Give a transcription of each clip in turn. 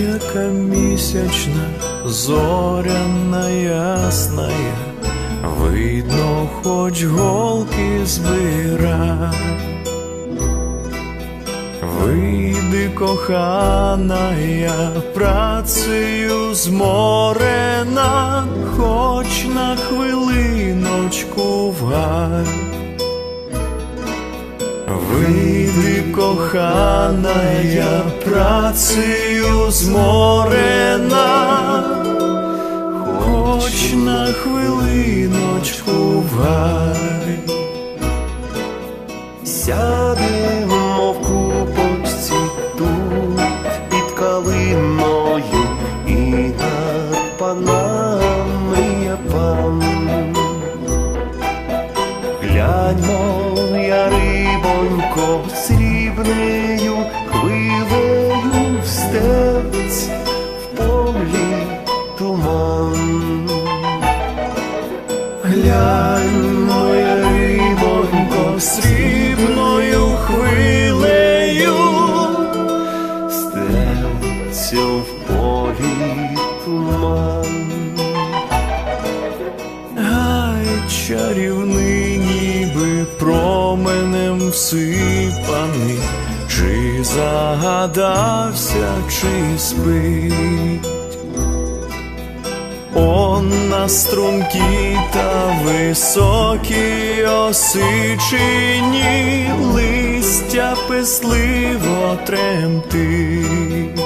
яка місячна, зоряна ясная, видно, хоч голки збира. Вийди, кохана, я працею зморена, хоч на хвилиночку в гай. Вийди, кохана, я працею зморена, хоч на хвилиночку в гай. Сядемо в купочці тут під калиною і над панами я пан. Гляньмо, Стелться в полі туман. гай чарівний, ніби променем всипаний, чи загадався, чи спить. Он на струнки та високі осичині листя писливо тремтить.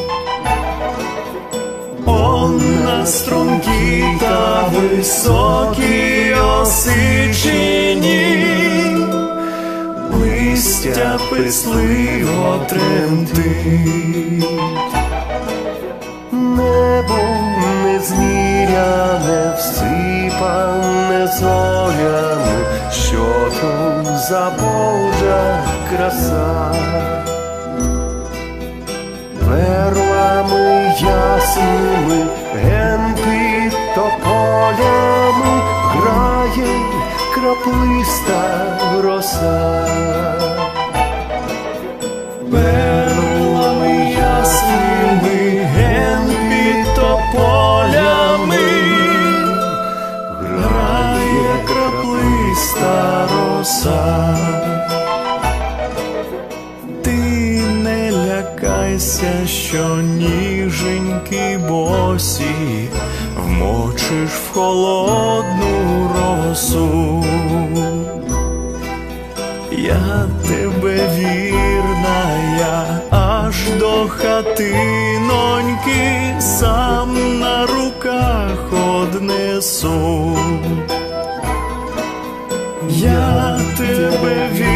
Он струнки та високі осичині листя писливо тремтить. Небо незміряне, всипане зорями, що то за Божа краса, перлами ясними, краплиста роса. Перлами ясними ген під тополями грає краплиста роса. Ти не лякайся, що ніженькі босі вмочиш в холодну росу. Я тебе вірна, я аж до хатиноньки сам на руках однесу. Я тебе вірна,